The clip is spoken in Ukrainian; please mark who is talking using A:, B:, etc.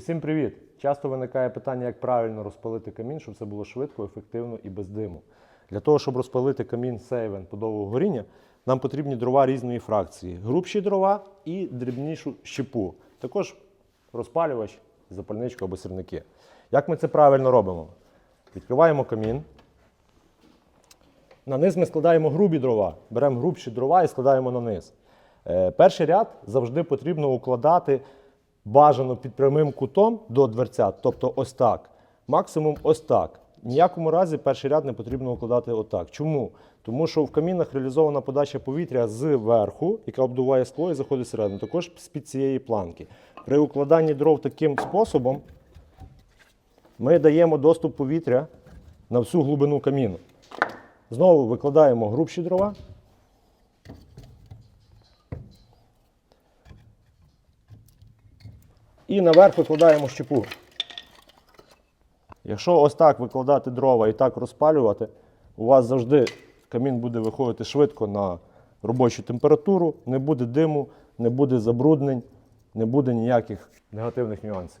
A: Усім привіт! Часто виникає питання, як правильно розпалити камін, щоб це було швидко, ефективно і без диму. Для того, щоб розпалити камін сейвен подового горіння, нам потрібні дрова різної фракції: грубші дрова і дрібнішу щепу. Також розпалювач, запальничку або сірники. Як ми це правильно робимо? Відкриваємо камін. На низ ми складаємо грубі дрова. Беремо грубші дрова і складаємо на низ. Е, перший ряд завжди потрібно укладати бажано під прямим кутом до дверця, тобто ось так. Максимум ось так. Ніякому разі перший ряд не потрібно укладати отак. Чому? Тому що в камінах реалізована подача повітря з верху, яка обдуває скло і заходить всередину, також з-під цієї планки. При укладанні дров таким способом ми даємо доступ повітря на всю глибину каміну. Знову викладаємо грубші дрова. І наверх викладаємо щепу. Якщо ось так викладати дрова і так розпалювати, у вас завжди камін буде виходити швидко на робочу температуру, не буде диму, не буде забруднень, не буде ніяких негативних нюансів.